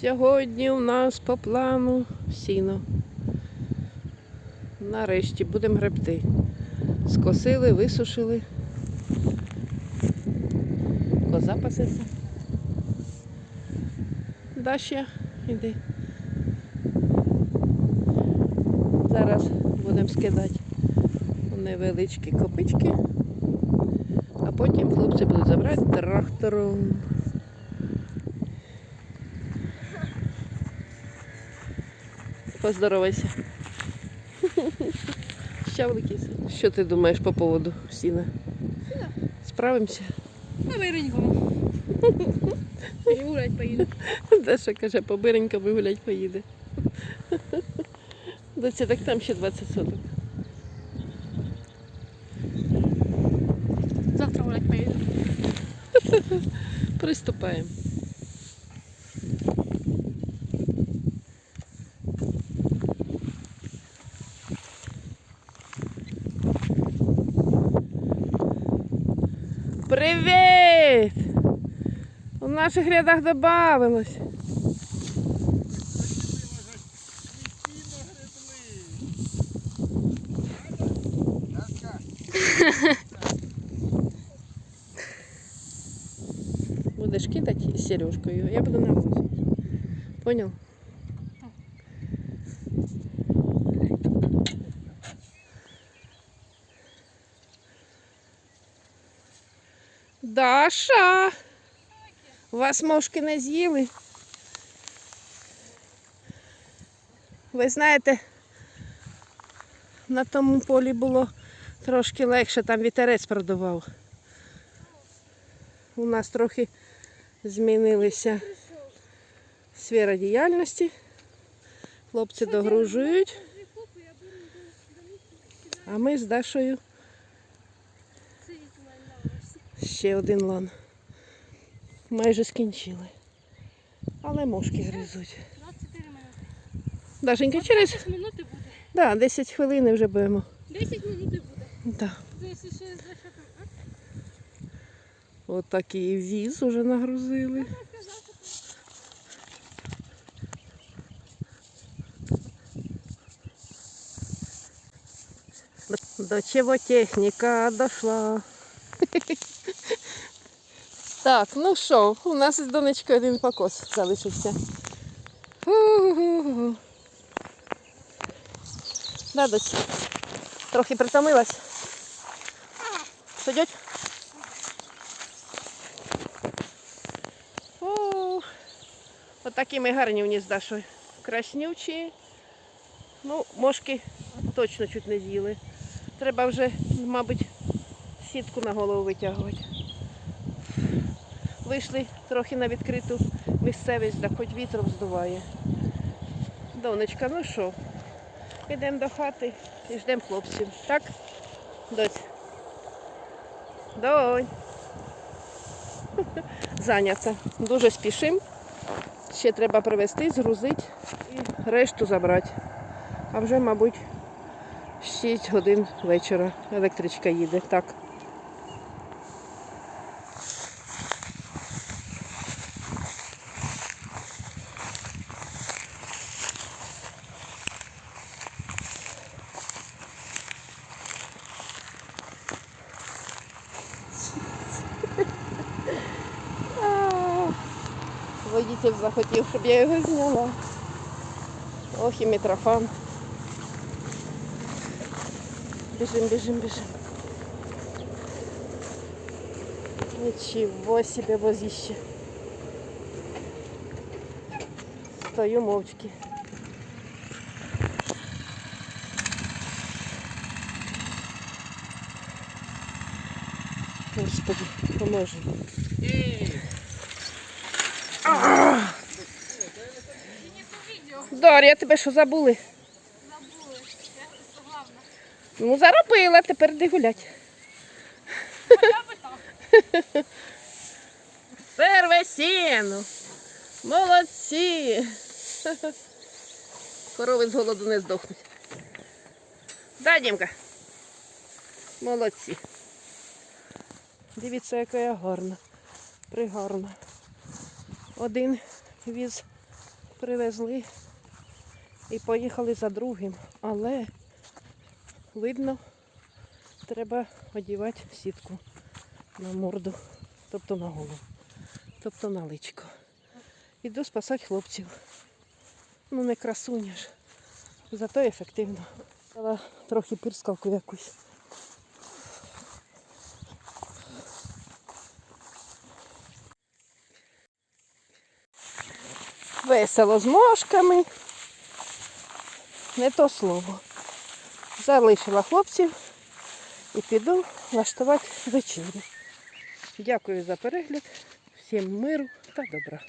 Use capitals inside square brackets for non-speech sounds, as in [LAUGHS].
Сьогодні у нас по плану сіно. Нарешті будемо гребти. Скосили, висушили. Коза пасеться. Даща, іди. Зараз будемо скидати невеличкі копички, а потім хлопці будуть забрати трактором. Поздоровайся. [LAUGHS] Щавликіс. Що ти думаєш по поводу сіна? Сіна? Справимося? По [LAUGHS] виренькому. І гулять поїду. Даша каже, по биренькам гулять поїде. [LAUGHS] Доця, так там ще 20 соток. Завтра гулять поїду. Приступаємо. Привіт! У наших рядах додавилось. Будеш кидати сережкою, я буду на навозити. Понял? Даша! Вас мошки не з'їли? Ви знаєте, на тому полі було трошки легше, там вітерець продував. У нас трохи змінилися сфера діяльності. Хлопці догружують, а ми з Дашою ще один лан. Майже скінчили. Але мошки гризуть. 24 минути. Дашенька, через 10 минути буде. да, 10 хвилин вже будемо. 10 минути буде. Да. Там. От такий віз уже нагрузили. До чого техніка дошла. [LAUGHS] Так, ну що, у нас із донечкою один покос залишився. Да, дочь. Трохи притомилась. Сидять? Ух, отакі гарні вниз Дашою. Краснючі. Ну, мошки точно чуть не з'їли. Треба вже, мабуть, сітку на голову витягувати. Вийшли трохи на відкриту місцевість, да хоч вітром здуває. Донечка, ну що, підемо до хати і ждемо хлопців. Так? Доць? Донь. [LAUGHS] Зайнята. Дуже спішимо. Ще треба привезти, згрузити і решту забрати. А вже, мабуть, 6 годин вечора електричка їде. Так. Водитель захотів, щоб я його зняла. Ох і Митрофан. Біжим, біжим, біжим. Нічого себе возище. Стою мовчки. Господи, поможи. Дар'я, тебе що забули? Забули. Це головне. Ну, заробила, тепер де гулять. Перве сіно. Молодці. Корови з голоду не здохнуть. Да, Дімка? Молодці. Дивіться, яка я гарна. Пригарна. Один віз привезли і поїхали за другим. Але видно, треба одягати сітку на морду, тобто на голову, тобто на личко. Іду спасати хлопців. Ну не красуня ж. Зато ефективно. Дала трохи пирскалку якусь. Весело з мошками. Не то слово. Залишила хлопців і піду влаштувати вечерю. Дякую за перегляд. Всім миру та добра.